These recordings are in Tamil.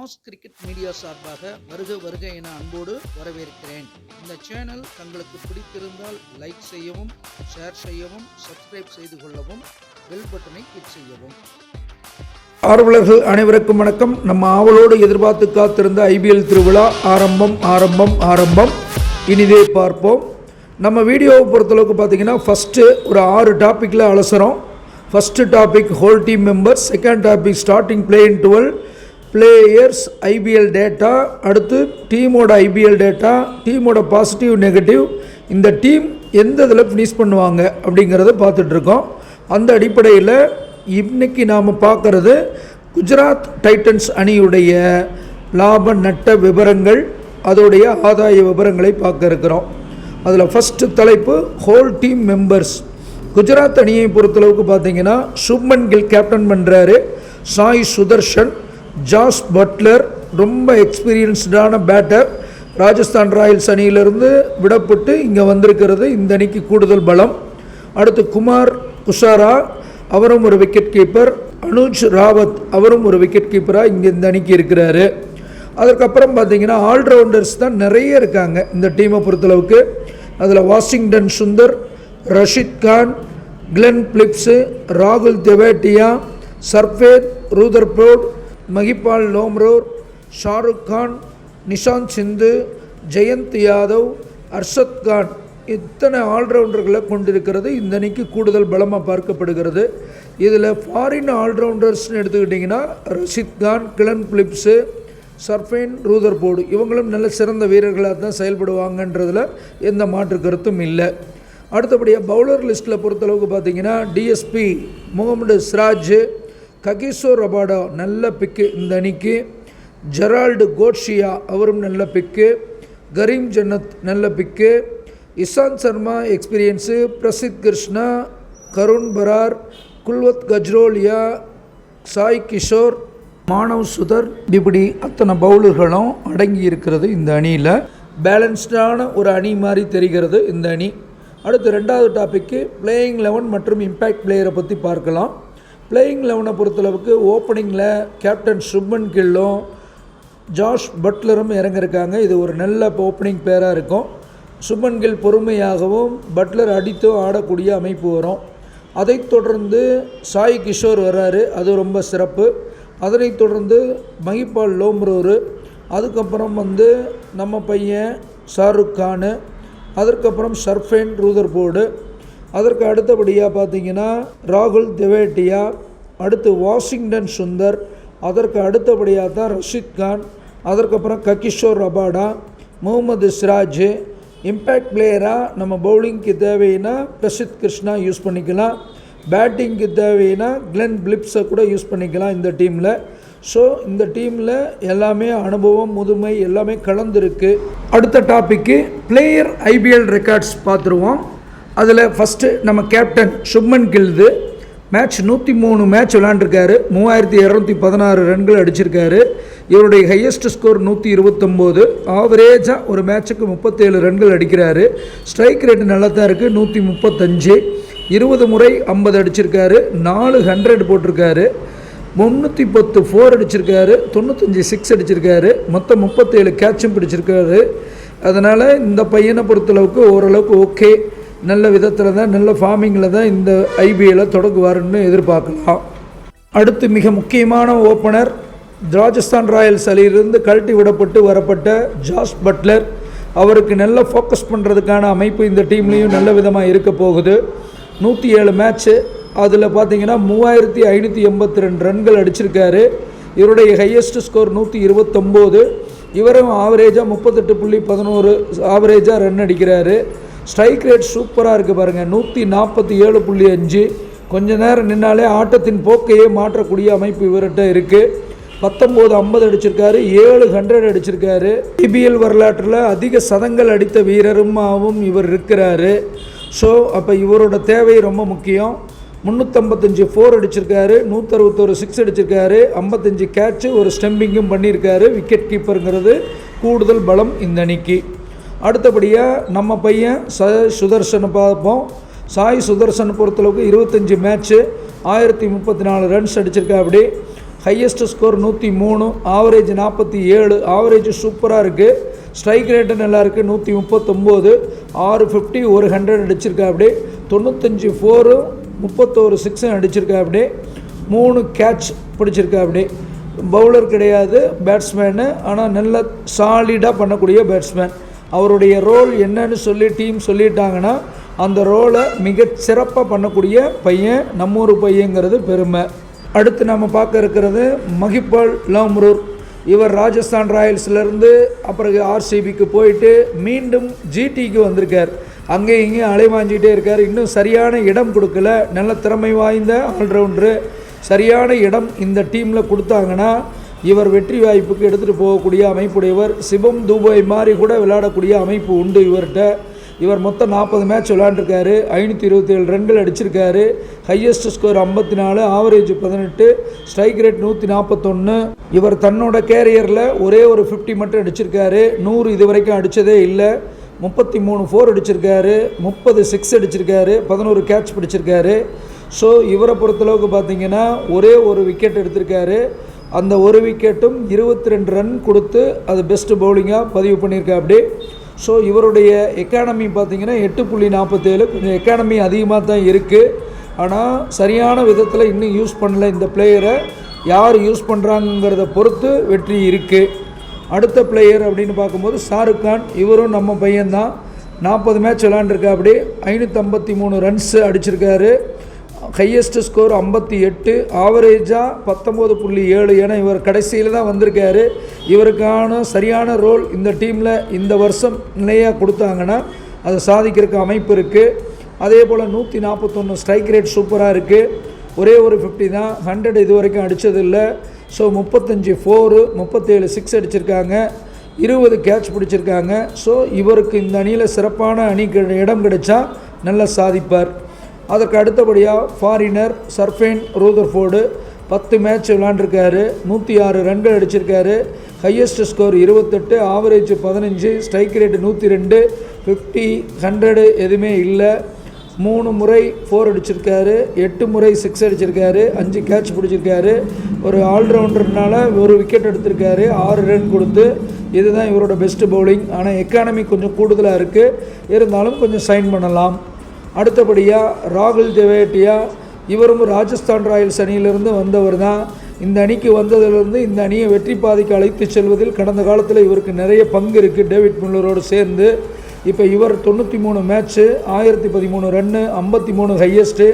மாஸ் கிரிக்கெட் மீடியா சார்பாக வருக வருக என அன்போடு வரவேற்கிறேன். இந்த சேனல் தங்களுக்கு பிடித்திருந்தால் லைக் செய்யவும் ஷேர் செய்யவும் சப்ஸ்கிரைப் செய்து கொள்ளவும் பெல் பட்டனை கிளிக் செய்யவும். ஆர்வலர்கள் அனைவருக்கும் வணக்கம். நம்ம ஆவலோடு எதிர்பார்த்து காத்திருந்த ஐபிஎல் திருவிழா ஆரம்பம் ஆரம்பம் ஆரம்பம். இனிதே பார்ப்போம். நம்ம வீடியோவை பொறுத்தளவுக்கு பார்த்தீங்கன்னா ஃபஸ்ட்டு ஒரு ஆறு டாப்பிக்கில் அலசுகிறோம் first topic whole team members second topic starting play in twelve players IPL data அடுத்து டீமோட ஐபிஎல் டேட்டா டீமோட பாசிட்டிவ் நெகட்டிவ் இந்த டீம் எந்த இதில் ஃபினிஷ் பண்ணுவாங்க அப்படிங்கிறத பார்த்துட்ருக்கோம். அந்த அடிப்படையில் இன்னைக்கு நாம் பார்க்குறது குஜராத் டைட்டன்ஸ் அணியுடைய லாப நட்ட விவரங்கள் அதோடைய ஆதாய விவரங்களை பார்க்க இருக்கிறோம். அதில் ஃபஸ்ட்டு தலைப்பு ஹோல் டீம் மெம்பர்ஸ் குஜராத் அணியை பொறுத்தளவுக்கு பார்த்தீங்கன்னா சுப்மன் கில் கேப்டன் பண்ணுறாரு சாய் சுதர்ஷன். ஜாஸ் பட்லர் ரொம்ப எக்ஸ்பீரியன்ஸ்டான பேட்டர் ராஜஸ்தான் ராயல்ஸ் அணியிலிருந்து விடப்பட்டு இங்கே வந்திருக்கிறது. இந்த அணிக்கு கூடுதல் பலம். அடுத்து குமார் குஷாரா அவரும் ஒரு விக்கெட் கீப்பர் அனுஜ் ராவத் அவரும் ஒரு விக்கெட் கீப்பராக இங்கே இந்த அணிக்கு இருக்கிறாரு. அதுக்கப்புறம் பார்த்தீங்கன்னா ஆல்ரவுண்டர்ஸ் தான் நிறைய இருக்காங்க இந்த டீமை பொறுத்தளவுக்கு. அதில் Washington Sundar Rashid Khan Glenn Phillips ராகுல் தெவேட்டியா சர்ஃபேத் ரூதர்போர்ட் மகிபால் லோம்ரோர் ஷாருக் கான் நிஷாந்த் சிந்து ஜெயந்த் யாதவ் அர்ஷத் கான். இத்தனை ஆல்ரவுண்டர்களை கொண்டிருக்கிறது. இந்த அணிக்கு கூடுதல் பலமாக பார்க்கப்படுகிறது. இதில் ஃபாரின் ஆல்ரவுண்டர்ஸ்னு எடுத்துக்கிட்டிங்கன்னா Rashid Khan Glenn Phillips Sherfane Rutherford. இவங்களும் நல்ல சிறந்த வீரர்களாக தான் செயல்படுவாங்கன்றதில் எந்த மாற்று கருத்தும் இல்லை. அடுத்தபடியாக பவுலர் லிஸ்ட்டில் பொறுத்தளவுக்கு பார்த்தீங்கன்னா DSP Mohammed Siraj Kagiso Rabada நல்ல பிக்கு இந்த அணிக்கு. ஜெரால்டு கோட்ஷியா அவரும் நல்ல பிக்கு. கரீம் ஜன்னத் நல்ல பிக்கு. இசாந்த் சர்மா எக்ஸ்பீரியன்ஸு. பிரசித் கிருஷ்ணா கருண் பரார் குல்வத் கஜ்ரோலியா சாய் கிஷோர் மானவ் சுதர். இப்படி அத்தனை பவுலர்களும் அடங்கி இருக்கிறது இந்த அணியில். பேலன்ஸ்டான ஒரு அணி மாதிரி தெரிகிறது இந்த அணி. அடுத்து ரெண்டாவது டாப்பிக்கு பிளேயிங் லெவன் மற்றும் இம்பேக்ட் பிளேயரை பற்றி பார்க்கலாம். பிளேயிங் லெவனை பொறுத்தளவுக்கு ஓப்பனிங்கில் கேப்டன் சுப்மன் கில்லும் ஜாஷ் பட்லரும் இறங்கியிருக்காங்க. இது ஒரு நல்ல ஓப்பனிங் பேராக இருக்கும். சுப்மன் கில் பொறுமையாகவும் பட்லர் அடித்தோ ஆடக்கூடிய அமைப்பு வரும். அதைத் தொடர்ந்து சாய் கிஷோர் வர்றாரு. அது ரொம்ப சிறப்பு. அதனைத் தொடர்ந்து மகிபால் லோம்ரூர். அதுக்கப்புறம் வந்து நம்ம பையன் ஷாருக் கானு. அதற்கப்புறம் ஷர்ஃபேன் ரூதர்போர்டு அதற்கு அடுத்தபடியாக பார்த்தீங்கன்னா ராகுல் திவேட்டியா அடுத்து வாஷிங்டன் சுந்தர் அதற்கு அடுத்தபடியாக தான் ரஷித் கான் அதற்கப்புறம் Kagiso Rabada Mohammed Siraj impact பிளேயராக நம்ம பவுலிங்க்கு தேவைன்னா பிரசித் கிருஷ்ணா யூஸ் பண்ணிக்கலாம். பேட்டிங்க்கு தேவைன்னா கிளென் பிலிப்ஸை கூட யூஸ் பண்ணிக்கலாம் இந்த டீமில் ஸோ இந்த டீமில் எல்லாமே அனுபவம் முதுமை எல்லாமே கலந்துருக்கு. அடுத்த டாப்பிக்கு பிளேயர் ஐபிஎல் ரெக்கார்ட்ஸ் பார்த்துருவோம். அதில் ஃபஸ்ட்டு நம்ம கேப்டன் சுப்மன் கில்து மேட்ச் நூற்றி மூணு மேட்ச் விளாண்டுருக்காரு மூவாயிரத்தி இரநூத்தி பதினாறு ரன்கள் அடிச்சிருக்காரு. இவருடைய ஹையஸ்ட் ஸ்கோர் நூற்றி இருபத்தொம்போது ஆவரேஜாக ஒரு மேட்சுக்கு முப்பத்தேழு ரன்கள் அடிக்கிறாரு. ஸ்ட்ரைக் ரேட் நல்லா தான் இருக்குது நூற்றி முப்பத்தஞ்சு இருபது முறை ஐம்பது அடிச்சிருக்காரு. நாலு ஹண்ட்ரட் போட்டிருக்காரு. முந்நூற்றி பத்து ஃபோர் அடிச்சிருக்காரு. தொண்ணூத்தஞ்சு சிக்ஸ் அடிச்சிருக்காரு. மொத்தம் முப்பத்தேழு கேட்சும் பிடிச்சிருக்காரு. அதனால் இந்த பையனை பொறுத்தளவுக்கு ஓரளவுக்கு ஓகே நல்ல விதத்தில் தான் நல்ல ஃபார்மிங்கில் தான் இந்த ஐபிஎல்லை தொடங்குவாருன்னு எதிர்பார்க்கலாம். அடுத்து மிக முக்கியமான ஓப்பனர் ராஜஸ்தான் ராயல்ஸ் அணியிலிருந்து கழட்டி விடப்பட்டு வரப்பட்ட ஜாஸ் பட்லர். அவருக்கு நல்ல ஃபோக்கஸ் பண்ணுறதுக்கான அமைப்பு இந்த டீம்லேயும் நல்ல விதமாக இருக்க போகுது. நூற்றி ஏழு மேட்ச்சு அதில் பார்த்தீங்கன்னா மூவாயிரத்தி ஐநூற்றி எண்பத்தி ரெண்டு ரன்கள் அடிச்சிருக்காரு. இவருடைய ஹையஸ்ட் ஸ்கோர் நூற்றி இருபத்தொம்போது. இவரும் ஆவரேஜாக முப்பத்தெட்டு புள்ளி பதினோரு ஆவரேஜாக ரன் அடிக்கிறாரு. ஸ்ட்ரைக் ரேட் சூப்பராக இருக்குது பாருங்கள் நூற்றி நாற்பத்தி ஏழு புள்ளி அஞ்சு. கொஞ்ச நேரம் நின்னாலே ஆட்டத்தின் போக்கையே மாற்றக்கூடிய அமைப்பு இவர்கிட்ட இருக்குது பத்தொம்போது ஐம்பது அடிச்சிருக்காரு. ஏழு ஹண்ட்ரட் அடிச்சிருக்காரு. டிபிஎல் வரலாற்றில் அதிக சதங்கள் அடித்த வீரருமாவும் இவர் இருக்கிறாரு. ஸோ அப்போ இவரோட தேவை ரொம்ப முக்கியம். முந்நூற்றம்பத்தஞ்சு ஃபோர் அடிச்சிருக்காரு. நூற்றறுபத்தோரு சிக்ஸ் அடிச்சிருக்காரு. ஐம்பத்தஞ்சு கேட்சு ஒரு ஸ்டெம்பிங்கும் பண்ணியிருக்காரு. விக்கெட் கீப்பருங்கிறது கூடுதல் பலம் இந்த அணிக்கு. அடுத்தபடியாக நம்ம பையன் ச சுதர்சனை பார்ப்போம். சாய் சுதர்சன் பொறுத்தளவுக்கு இருபத்தஞ்சி மேட்ச்சு ஆயிரத்தி முப்பத்தி நாலு ரன்ஸ் அடிச்சிருக்கா அப்படி. ஹையஸ்ட் ஸ்கோர் நூற்றி மூணு ஆவரேஜ் நாற்பத்தி ஏழு ஆவரேஜ் சூப்பராக இருக்குது ஸ்ட்ரைக் ரேட்டு நல்லா இருக்குது நூற்றி முப்பத்தொம்போது ஆறு ஃபிஃப்டி ஒரு ஹண்ட்ரட் அடிச்சிருக்கா அப்படி. தொண்ணூத்தஞ்சு ஃபோரும் முப்பத்தோரு சிக்ஸும் அடிச்சிருக்கா அப்படி. மூணு கேட்ச் பிடிச்சிருக்கா அப்படி. பவுலர் கிடையாது பேட்ஸ்மேனு ஆனால் நல்ல சாலிடாக பண்ணக்கூடிய பேட்ஸ்மேன் அவருடைய ரோல் என்னன்னு சொல்லி டீம் சொல்லிட்டாங்கன்னா அந்த ரோலை மிக சிறப்பாக பண்ணக்கூடிய பையன் நம்மூர் பையங்கிறது பெருமை. அடுத்து நம்ம பார்க்க இருக்கிறது மகிபால் லாம்ரூர். இவர் ராஜஸ்தான் ராயல்ஸ்லேருந்து அப்புறம் ஆர்சிபிக்கு போயிட்டு மீண்டும் ஜிடிக்கு வந்திருக்கார். அங்கேயும் இங்கேயும் அலைவாஞ்சிக்கிட்டே இருக்கார். இன்னும் சரியான இடம் கொடுக்கல. நல்ல திறமை வாய்ந்த ஆல்ரவுண்டரு. சரியான இடம் இந்த டீமில் கொடுத்தாங்கன்னா இவர் வெற்றி வாய்ப்புக்கு எடுத்துகிட்டு போகக்கூடிய அமைப்புடையவர். சிவம் தூபாய் மாதிரி கூட விளையாடக்கூடிய அமைப்பு உண்டு இவர்கிட்ட. இவர் மொத்தம் நாற்பது மேட்ச் விளையாண்டுருக்காரு. ஐநூற்றி இருபத்தி ஏழு ரன்கள் அடிச்சிருக்காரு. ஹையஸ்ட் ஸ்கோர் ஐம்பத்தி நாலு ஆவரேஜ் பதினெட்டு ஸ்ட்ரைக் ரேட் நூற்றி நாற்பத்தொன்று இவர் தன்னோட கேரியரில் ஒரே ஒரு ஃபிஃப்டி மட்டும் அடிச்சிருக்காரு. நூறு இது வரைக்கும் அடித்ததே இல்லை. முப்பத்தி மூணு ஃபோர் அடிச்சிருக்காரு. முப்பது சிக்ஸ் அடிச்சிருக்காரு. பதினோரு கேட்ச் பிடிச்சிருக்காரு. ஸோ இவரை பொறுத்தளவுக்கு பார்த்தீங்கன்னா ஒரே ஒரு விக்கெட் எடுத்திருக்காரு. அந்த ஒரு விக்கெட்டும் இருபத்தி ரெண்டு ரன் கொடுத்து அது பெஸ்ட்டு பவுலிங்காக பதிவு பண்ணியிருக்கா அப்படி. ஸோ இவருடைய எக்கானமி பார்த்தீங்கன்னா எட்டு புள்ளி நாற்பத்தேழு கொஞ்சம் எக்கானமி அதிகமாக தான் இருக்குது ஆனால் சரியான விதத்தில் இன்னும் யூஸ் பண்ணல இந்த பிளேயரை யார் யூஸ் பண்ணுறாங்கிறத பொறுத்து வெற்றி இருக்குது அடுத்த பிளேயர் அப்படின்னு பார்க்கும்போது ஷாருக் கான் இவரும் நம்ம பையன்தான். நாற்பது மேட்ச் விளாண்டுருக்கா அப்படி. ஐநூற்றம்பத்தி மூணு ரன்ஸு அடிச்சிருக்காரு. ஹையஸ்ட் ஸ்கோர் ஐம்பத்தி எட்டு ஆவரேஜாக பத்தொம்போது புள்ளி ஏழு ஏன்னா இவர் கடைசியில் தான் வந்திருக்காரு. இவருக்கான சரியான ரோல் இந்த டீமில் இந்த வருஷம் நிலையாக கொடுத்தாங்கன்னா அதை சாதிக்கிறதுக்கு அமைப்பு இருக்குது அதே போல் நூற்றி நாற்பத்தொன்று ஸ்ட்ரைக் ரேட் சூப்பராக இருக்குது ஒரே ஒரு ஃபிஃப்டி தான் ஹண்ட்ரட் இது வரைக்கும் அடித்ததில்லை ஸோ முப்பத்தஞ்சு ஃபோரு முப்பத்தேழு சிக்ஸ் அடிச்சிருக்காங்க. இருபது கேட்ச் பிடிச்சிருக்காங்க. ஸோ இவருக்கு இந்த அணியில் சிறப்பான அணி இடம் கிடைச்சா நல்லா சாதிப்பார். அதற்கு அடுத்தபடியாக ஃபாரினர் சர்ஃபேன் ரூதர்ஃபோர்டு பத்து மேட்ச் விளாண்டுருக்காரு நூற்றி ஆறு ரன்கள் அடிச்சிருக்காரு. ஹையஸ்ட் ஸ்கோர் இருபத்தெட்டு ஆவரேஜ் பதினஞ்சு ஸ்ட்ரைக் ரேட் நூற்றி ரெண்டு ஃபிஃப்டி ஹண்ட்ரடு எதுவுமே இல்லை. மூணு முறை ஃபோர் அடிச்சிருக்காரு. எட்டு முறை சிக்ஸ் அடிச்சிருக்காரு. அஞ்சு கேட்ச் பிடிச்சிருக்காரு. ஒரு ஆல்ரவுண்டர்னால ஒரு விக்கெட் எடுத்திருக்காரு. ஆறு ரன் கொடுத்து. இதுதான் இவரோட பெஸ்ட் பவுலிங் ஆனால் எக்கானமி கொஞ்சம் கூடுதலாக இருக்குது இருந்தாலும் கொஞ்சம் சைன் பண்ணலாம். அடுத்தபடியாக ராகுல் தெவேட்டியா இவரும் ராஜஸ்தான் ராயல்ஸ் அணியிலிருந்து வந்தவர் தான். இந்த அணிக்கு வந்ததிலிருந்து இந்த அணியை வெற்றி பாதைக்கு அழைத்து செல்வதில் கடந்த காலத்தில் இவருக்கு நிறைய பங்கு இருக்குது டேவிட் முல்லரோடு சேர்ந்து. இப்போ இவர் தொண்ணூற்றி மூணு மேட்ச்சு ஆயிரத்தி பதிமூணு ரன்னு ஐம்பத்தி மூணு ஹையஸ்ட்டு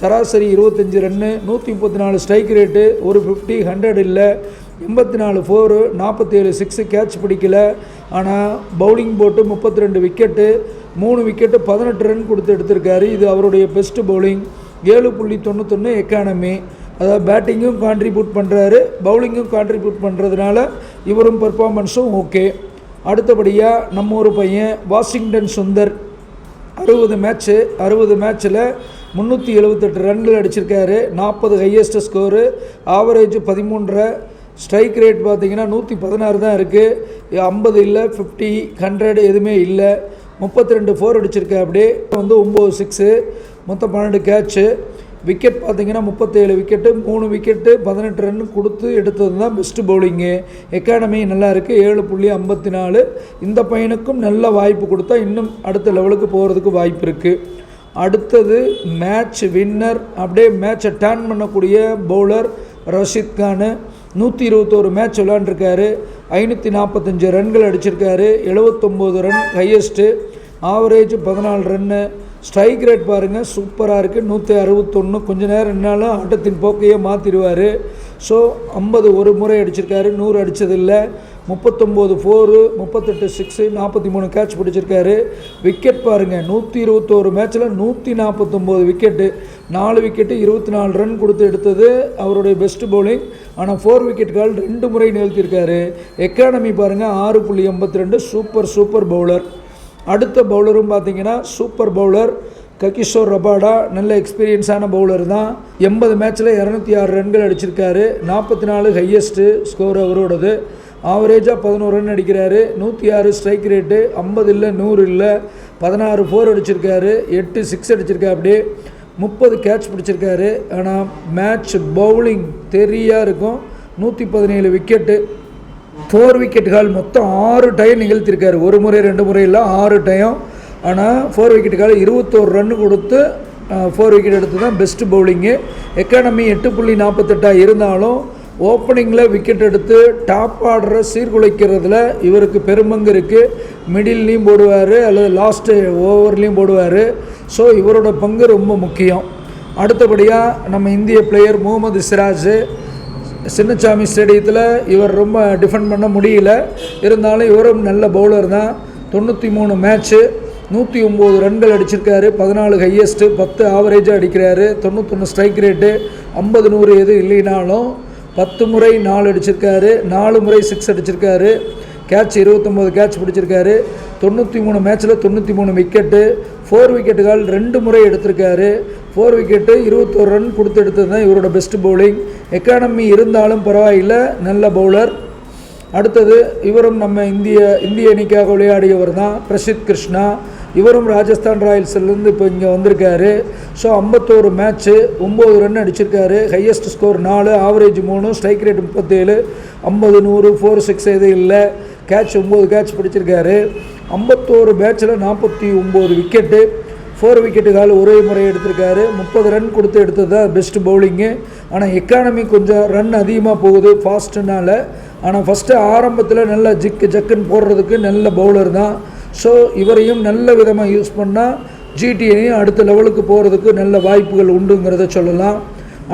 சராசரி இருபத்தஞ்சி ரன்னு நூற்றி முப்பத்தி நாலு ஸ்ட்ரைக் ரேட்டு ஒரு ஃபிஃப்டி ஹண்ட்ரட் இல்லை. எண்பத்தி நாலு ஃபோரு நாற்பத்தேழு சிக்ஸு கேட்ச் பிடிக்கல. ஆனால் பவுலிங் போட்டு முப்பத்தி ரெண்டு விக்கெட்டு மூணு விக்கெட்டு பதினெட்டு ரன் கொடுத்து எடுத்திருக்காரு. இது அவருடைய பெஸ்ட்டு பவுலிங் ஏழு புள்ளி தொண்ணூத்தொன்று எக்கானமி அதாவது பேட்டிங்கும் கான்ட்ரிபியூட் பண்ணுறாரு பவுலிங்கும் கான்ட்ரிபியூட் பண்ணுறதுனால இவரும் பெர்ஃபார்மன்ஸும் ஓகே அடுத்தபடியாக நம்ம ஒரு பையன் வாஷிங்டன் சுந்தர். அறுபது மேட்ச்சு அறுபது மேட்ச்சில் முந்நூற்றி எழுபத்தெட்டு ரன்கள் அடிச்சிருக்காரு. நாற்பது ஹையஸ்ட் ஸ்கோரு ஆவரேஜ் பதிமூன்றரை ஸ்ட்ரைக் ரேட் பார்த்தீங்கன்னா நூற்றி பதினாறு தான் இருக்குது ஐம்பது இல்லை ஃபிஃப்டி ஹண்ட்ரட் எதுவுமே இல்லை. முப்பத்தி ரெண்டு ஃபோர் அடிச்சிருக்கா அப்படியே. வந்து ஒம்பது சிக்ஸு மொத்தம் பன்னெண்டு கேட்ச்சு விக்கெட் பார்த்தீங்கன்னா முப்பத்தேழு விக்கெட்டு மூணு விக்கெட்டு பதினெட்டு ரன் கொடுத்து எடுத்தது தான் பெஸ்ட்டு பவுலிங்கு எக்கானமி நல்லா இருக்குது ஏழு புள்ளி ஐம்பத்தி நாலு இந்த பையனுக்கும் நல்ல வாய்ப்பு கொடுத்தா இன்னும் அடுத்த லெவலுக்கு போகிறதுக்கு வாய்ப்பு இருக்குது அடுத்தது மேட்ச் வின்னர் அப்படியே மேட்சை டேர்ன் பண்ணக்கூடிய பவுலர் ரஷித் கானு. நூற்றி இருபத்தோரு மேட்ச் விளாண்டுருக்காரு ஐநூற்றி நாற்பத்தஞ்சு ரன்கள் அடிச்சிருக்காரு. எழுபத்தொம்போது ரன் ஹையஸ்ட்டு ஆவரேஜ் பதினாலு ரன்னு ஸ்ட்ரைக் ரேட் பாருங்கள் சூப்பராக இருக்குது நூற்றி அறுபத்தொன்று கொஞ்ச நேரம் என்னாலும் ஆட்டத்தின் போக்கையே மாற்றிடுவார் ஸோ ஐம்பது ஒரு முறை அடிச்சிருக்காரு நூறு அடித்ததில்லை முப்பத்தொம்போது ஃபோரு முப்பத்தெட்டு சிக்ஸு நாற்பத்தி மூணு கேட்ச் பிடிச்சிருக்காரு. விக்கெட் பாருங்கள் நூற்றி இருபத்தோரு மேட்ச்சில் நூற்றி நாற்பத்தொம்போது விக்கெட்டு நாலு விக்கெட்டு இருபத்தி நாலு ரன் கொடுத்து எடுத்தது அவருடைய பெஸ்ட் பவுலிங் ஆனால் ஃபோர் விக்கெட் கால் ரெண்டு முறை நிகழ்த்தியிருக்காரு. எக்கானமி பாருங்கள் ஆறு புள்ளி எண்பத்தி ரெண்டு சூப்பர் சூப்பர் பவுலர் அடுத்த பவுலரும் பார்த்தீங்கன்னா சூப்பர் பவுலர் ககிஷோர் ரபாடா நல்ல எக்ஸ்பீரியன்ஸான பவுலர் தான். எண்பது மேட்ச்சில் இரநூத்தி ஆறு ரன்கள் அடிச்சிருக்காரு. நாற்பத்தி நாலு ஹையஸ்ட்டு ஸ்கோர் அவரோடது. ஆவரேஜாக பதினோரு ரன் அடிக்கிறாரு. நூற்றி ஆறு ஸ்ட்ரைக் ரேட்டு ஐம்பது இல்லை நூறு இல்லை பதினாறு ஃபோர் அடிச்சிருக்காரு. எட்டு சிக்ஸ் அடிச்சிருக்கா அப்படியே முப்பது கேட்ச் பிடிச்சிருக்காரு. ஆனால் மேட்ச் பவுலிங் தெரியாக இருக்கும். நூற்றி பதினேழு விக்கெட்டு ஃபோர் விக்கெட்டுகள் மொத்தம் ஆறு டயம் நிகழ்த்தியிருக்காரு ஒரு முறை ரெண்டு முறை இல்லை ஆறு டயம் ஆனால் ஃபோர் விக்கெட்டுக்காக இருபத்தோரு ரன் கொடுத்து ஃபோர் விக்கெட் எடுத்து தான் பெஸ்ட்டு பவுலிங்கு எக்கானமி எட்டு புள்ளி நாற்பத்தெட்டாக இருந்தாலும் ஓப்பனிங்கில் விக்கெட் எடுத்து டாப் ஆர்டரை சீர்குலைக்கிறதுல இவருக்கு பெருமங்கு இருக்குது மிடில்லையும் போடுவார் அல்லது லாஸ்ட்டு ஓவர்லேயும் போடுவார். ஸோ இவரோட பங்கு ரொம்ப முக்கியம். அடுத்தபடியாக நம்ம இந்திய பிளேயர் முகமது சிராஜ் சின்னசாமி ஸ்டேடியத்தில் இவர் ரொம்ப டிஃபெண்ட் பண்ண முடியல. இருந்தாலும் இவரும் நல்ல பவுலர் தான். தொண்ணூற்றி மூணு மேட்ச்சு நூற்றி ஒம்பது ரன்கள் அடிச்சிருக்காரு பதினாலு ஹையஸ்ட்டு பத்து ஆவரேஜாக அடிக்கிறாரு தொண்ணூத்தொன்று ஸ்ட்ரைக் ரேட்டு ஐம்பது நூறு எது இல்லைனாலும் பத்து முறை நாலு அடிச்சிருக்காரு நாலு முறை சிக்ஸ் அடிச்சிருக்காரு கேட்ச் இருபத்தொம்போது கேட்ச் பிடிச்சிருக்காரு தொண்ணூற்றி மூணு மேட்ச்சில் தொண்ணூற்றி மூணு விக்கெட்டு ஃபோர் விக்கெட்டுகள் ரெண்டு முறை எடுத்திருக்காரு ஃபோர் விக்கெட்டு இருபத்தோரு ரன் கொடுத்து எடுத்தது தான் இவரோட பெஸ்ட் பவுலிங் எக்கானமி இருந்தாலும் பரவாயில்லை நல்ல பவுலர் அடுத்தது இவரும் நம்ம இந்திய இந்திய அணிக்காக விளையாடியவர் தான் பிரசித் கிருஷ்ணா. இவரும் ராஜஸ்தான் ராயல்ஸ்லேருந்து இப்போ இங்கே வந்திருக்காரு. ஸோ ஐம்பத்தோரு மேட்ச்சு ஒம்பது ரன் அடிச்சிருக்காரு. ஹையஸ்ட் ஸ்கோர் நாலு ஆவரேஜ் மூணு ஸ்ட்ரைக் ரேட் முப்பத்தேழு. ஐம்பது நூறு ஃபோர் சிக்ஸ் எது இல்லை. கேட்ச் ஒம்பது கேட்ச் பிடிச்சிருக்காரு. ஐம்பத்தோரு மேட்ச்சில் நாற்பத்தி ஒம்பது விக்கெட்டு ஃபோர் விக்கெட்டுகள் ஒரே முறை எடுத்திருக்காரு. முப்பது ரன் கொடுத்து எடுத்தது தான் பெஸ்ட் பவுலிங்கு ஆனால் எக்கானமி கொஞ்சம் ரன் அதிகமாக போகுது ஃபாஸ்ட்டுனால ஆனால் ஃபஸ்ட்டு ஆரம்பத்தில் நல்ல ஜிக்கு ஜக்குன்னு போடுறதுக்கு நல்ல பவுலர் தான். ஸோ இவரையும் நல்ல விதமாக யூஸ் பண்ணால் ஜிடியையும் அடுத்த லெவலுக்கு போகிறதுக்கு நல்ல வாய்ப்புகள் உண்டுங்கிறத சொல்லலாம்.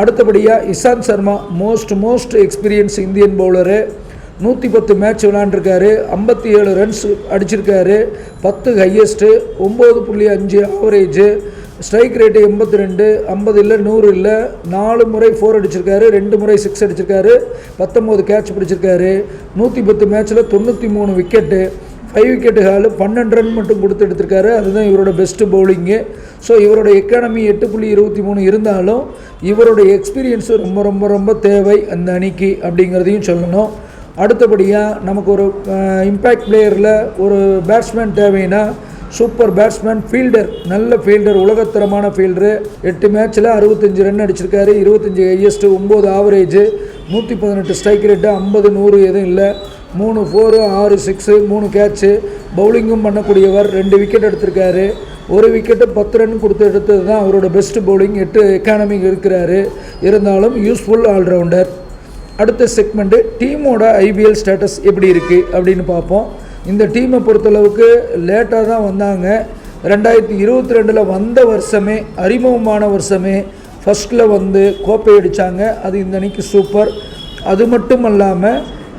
அடுத்தபடியாக Ishant Sharma most most experience Indian bowler நூற்றி பத்து மேட்ச் விளாண்டுருக்காரு. ஐம்பத்தி ஏழு ரன்ஸ் அடிச்சிருக்காரு. பத்து ஹையஸ்ட்டு ஒம்பது புள்ளி அஞ்சு ஆவரேஜு ஸ்ட்ரைக் ரேட்டு எண்பத்தி ரெண்டு ஐம்பது இல்லை நூறு இல்லை. நாலு முறை ஃபோர் அடிச்சிருக்காரு. ரெண்டு முறை சிக்ஸ் அடிச்சிருக்காரு. பத்தொம்போது கேட்ச் பிடிச்சிருக்காரு. நூற்றி பத்து மேட்ச்சில் தொண்ணூற்றி மூணு விக்கெட்டு ஃபைவ் விக்கெட்டுகள் பன்னெண்டு ரன் மட்டும் கொடுத்து எடுத்திருக்காரு. அதுதான் இவரோட பெஸ்ட்டு பவுலிங்கு ஸோ இவரோட எக்கானமி எட்டு புள்ளி இருபத்தி மூணு இருந்தாலும் இவருடைய எக்ஸ்பீரியன்ஸு ரொம்ப ரொம்ப ரொம்ப தேவை அந்த அணிக்கு அப்படிங்கிறதையும் சொல்லணும். அடுத்தபடியாக நமக்கு ஒரு இம்பேக்ட் பிளேயரில் ஒரு பேட்ஸ்மேன் தேவைன்னா சூப்பர் பேட்ஸ்மேன் ஃபீல்டர் நல்ல ஃபீல்டர் உலகத்தரமான ஃபீல்டரு எட்டு மேட்ச்சில் அறுபத்தஞ்சு ரன் அடிச்சிருக்காரு. இருபத்தஞ்சி ஹையஸ்ட்டு ஒம்பது ஆவரேஜ் நூற்றி பதினெட்டு ஸ்ட்ரைக் ரேட்டு ஐம்பது நூறு எதுவும் இல்லை. மூணு ஃபோரு ஆறு சிக்ஸு மூணு கேட்ச்சு பவுலிங்கும் பண்ணக்கூடியவர் ரெண்டு விக்கெட் எடுத்திருக்காரு. ஒரு விக்கெட்டு பத்து ரன் கொடுத்து எடுத்தது தான் அவரோட பெஸ்ட் பவுலிங் எட்டு எக்கானமிக் இருக்கிறாரு. இருந்தாலும் யூஸ்ஃபுல் ஆல்ரவுண்டர் அடுத்த செக்மெண்ட்டு டீமோட ஐபிஎல் ஸ்டேட்டஸ் எப்படி இருக்குது அப்படின்னு பார்ப்போம். இந்த டீமை பொறுத்தளவுக்கு லேட்டாக தான் வந்தாங்க. ரெண்டாயிரத்தி இருபத்தி ரெண்டில் வந்த வருஷமே அறிமுகமான வருஷமே ஃபஸ்ட்டில் வந்து கோப்பை அடித்தாங்க அது இந்த அன்னைக்கு சூப்பர் அது மட்டும் இல்லாமல்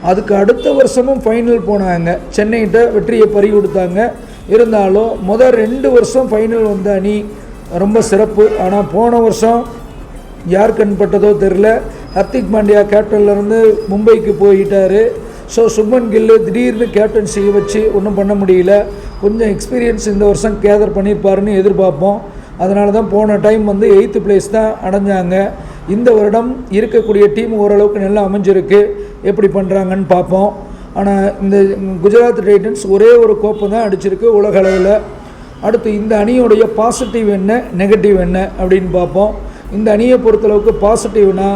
அதுக்கு அடுத்த வருஷமும் ஃபைனல் போனாங்க. சென்னைகிட்ட வெற்றியை பறி கொடுத்தாங்க. இருந்தாலும் முதல் ரெண்டு வருஷம் ஃபைனல் வந்த அணி ரொம்ப சிறப்பு. ஆனால் போன வருஷம் யார் கண்பட்டதோ தெரில ஹர்திக் பாண்டியா கேப்டன்லேருந்து மும்பைக்கு போயிட்டார். ஸோ சுப்மன் கில்லு திடீர்னு கேப்டன்சியை வச்சு ஒன்றும் பண்ண முடியல. கொஞ்சம் எக்ஸ்பீரியன்ஸ் இந்த வருஷம் கேதர் பண்ணியிருப்பாருன்னு எதிர்பார்ப்போம். அதனால தான் போன டைம் வந்து எயித்து பிளேஸ் தான் அடைஞ்சாங்க. இந்த வருடம் இருக்கக்கூடிய டீம் ஓரளவுக்கு நல்லா அமைஞ்சிருக்கு. எப்படி பண்ணுறாங்கன்னு பார்ப்போம். ஆனால் இந்த குஜராத் டைட்டன்ஸ் ஒரே ஒரு கோப்பை தான் அடிச்சிருக்கு உலக அளவில். அடுத்து இந்த அணியோடைய பாசிட்டிவ் என்ன நெகட்டிவ் என்ன அப்படின்னு பார்ப்போம். இந்த அணியை பொறுத்தளவுக்கு பாசிட்டிவ்னா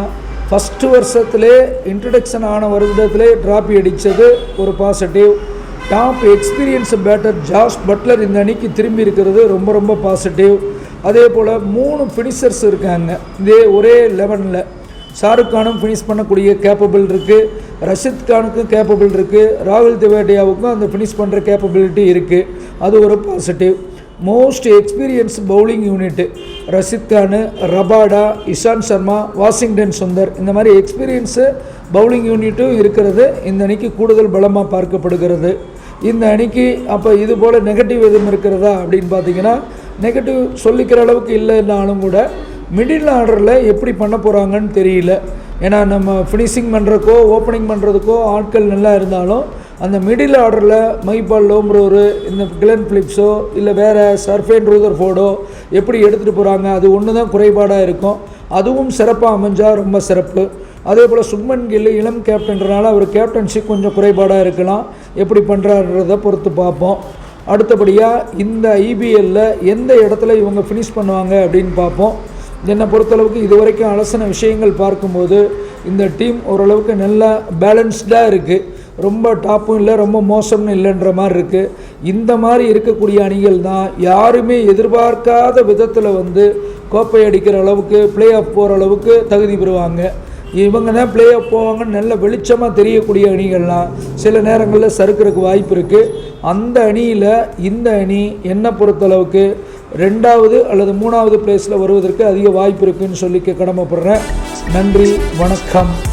ஃபஸ்ட்டு வருஷத்திலே இன்ட்ரடக்ஷன் ஆன வருடத்திலே டிராப்பி அடித்தது ஒரு positive top experience batter Jos Buttler இந்த அணிக்கு திரும்பி இருக்கிறது ரொம்ப ரொம்ப பாசிட்டிவ் அதே போல் மூணு ஃபினிஷர்ஸ் இருக்காங்க. இதே ஒரே லெவனில் ஷாருக் கானும் ஃபினிஷ் பண்ணக்கூடிய கேப்பபிள் இருக்குது ரஷித் கானுக்கும் கேப்பபிள் இருக்குது ராகுல் திவேடியாவுக்கும் அந்த ஃபினிஷ் பண்ணுற கேப்பபிலிட்டி இருக்குது அது ஒரு positive most experience bowling unit Rashid Khan Rabada Ishant Sharma Washington Sundar. இந்த மாதிரி எக்ஸ்பீரியன்ஸு பவுலிங் யூனிட்டும் இருக்கிறது. இந்த அணிக்கு கூடுதல் பலமாக பார்க்கப்படுகிறது. இந்த அணிக்கு அப்போ இது போல் நெகட்டிவ் எதுவும் இருக்கிறதா அப்படின்னு பார்த்தீங்கன்னா நெகட்டிவ் சொல்லிக்கிற அளவுக்கு இல்லைன்னாலும் கூட மிடில் ஆர்டரில் எப்படி பண்ண போகிறாங்கன்னு தெரியல. ஏன்னா நம்ம ஃபினிஷிங் பண்ணுறக்கோ ஓப்பனிங் பண்ணுறதுக்கோ ஆட்கள் நல்லா இருந்தாலும் அந்த மிடில் ஆர்டரில் மைபால் லோம்ரோரு இந்த கிளன் ஃபிலிப்ஸோ இல்லை வேறு சர்ஃபேன் ரூதர் ஃபோர்டோ எப்படி எடுத்துகிட்டு போகிறாங்க அது ஒன்று தான் குறைபாடாக இருக்கும். அதுவும் சிறப்பாக அமைஞ்சால் ரொம்ப சிறப்பு. அதே போல் சுக்மன் கில்லு இளம் கேப்டன்றனால அவர் கேப்டன்ஷிப் கொஞ்சம் குறைபாடாக இருக்கலாம். எப்படி பண்ணுறாருன்றதை பொறுத்து பார்ப்போம். அடுத்தபடியாக இந்த ஐபிஎல்ல எந்த இடத்துல இவங்க ஃபினிஷ் பண்ணுவாங்க அப்படின்னு பார்ப்போம். என்னை பொறுத்தளவுக்கு இதுவரைக்கும் அலசின விஷயங்கள் பார்க்கும்போது இந்த டீம் ஓரளவுக்கு நல்லா பேலன்ஸ்டாக இருக்குது ரொம்ப டாப்பும் இல்லை ரொம்ப மோசம்னு இல்லைன்ற மாதிரி இருக்குது இந்த மாதிரி இருக்கக்கூடிய அணிகள் தான் யாருமே எதிர்பார்க்காத விதத்தில் வந்து கோப்பை அடிக்கிற அளவுக்கு பிளே ஆஃப் போகிற அளவுக்கு தகுதி பெறுவாங்க. இவங்க தான் பிளே ஆஃப் போவாங்கன்னு நல்ல வெளிச்சமாக தெரியக்கூடிய அணிகள்லாம் சில நேரங்களில் சறுக்கிறதுக்கு வாய்ப்பு இருக்குது அந்த அணியில் இந்த அணி என்னை பொறுத்தளவுக்கு ரெண்டாவது அல்லது மூணாவது பிளேஸில் வருவதற்கு அதிக வாய்ப்பு இருக்குன்னு சொல்லிக்க கடமைப்படுறேன். நன்றி வணக்கம்.